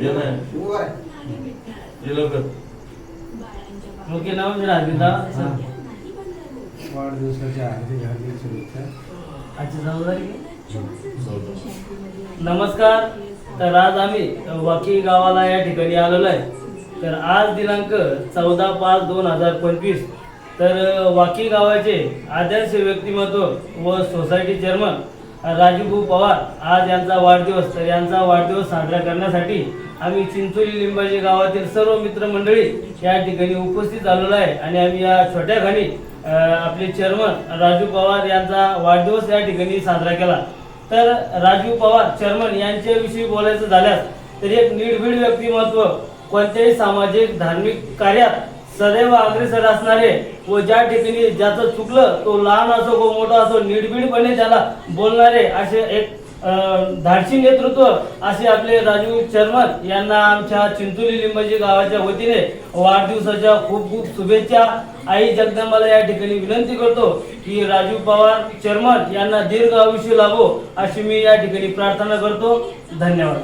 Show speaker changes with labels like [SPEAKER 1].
[SPEAKER 1] ये नाही ये लवकर.
[SPEAKER 2] मुख्य नाव मेरा हरविंदा
[SPEAKER 3] वाढदिवसाच्या हार्दिक हार्दिक शुभेच्छा.
[SPEAKER 2] आजची चौदा तारीख आहे? नमस्कार. तर आज आम्ही वाकी गावाला या ठिकाणी आलेलो आहे. तर आज दिनांक चौदा पाच दोन हजार पंचवीस. तर वाकी गावाचे आदर्श व्यक्तिमत्व व सोसायटी चेअरमन राजूभाऊ पवार आज यांचा वाढदिवस तर यांचा वाढदिवस साजरा करण्यासाठी आम्ही चिंचोली लिंबाजी गावातील सर्व मित्रमंडळी या ठिकाणी उपस्थित झालेलो आहे. आणि आम्ही या छोट्या खाणी आपले चेअरमन राजू पवार यांचा वाढदिवस या ठिकाणी साजरा केला. तर राजू पवार चेअरमन यांच्याविषयी बोलायचं झाल्यास तर एक निर्भीड व्यक्तिमत्व कोणत्याही सामाजिक धार्मिक कार्यात सदैव अग्रेसर असणारे व ज्या ठिकाणी ज्याचं चुकलं तो लहान असो व मोठा असो निर्भीडपणे त्याला बोलणारे असे एक धाडशी धाडसी नेतृत्व असे आपले राजू चर्मन यांना आमच्या चिंचोली लिंबाजी गावाच्या वतीने वाढदिवसाच्या खूप खूप शुभेच्छा. आई जगदंबाला या ठिकाणी विनंती करतो की राजू पवार चर्मन यांना दीर्घ आयुष्य लाभो अशी मी या ठिकाणी प्रार्थना करतो. धन्यवाद.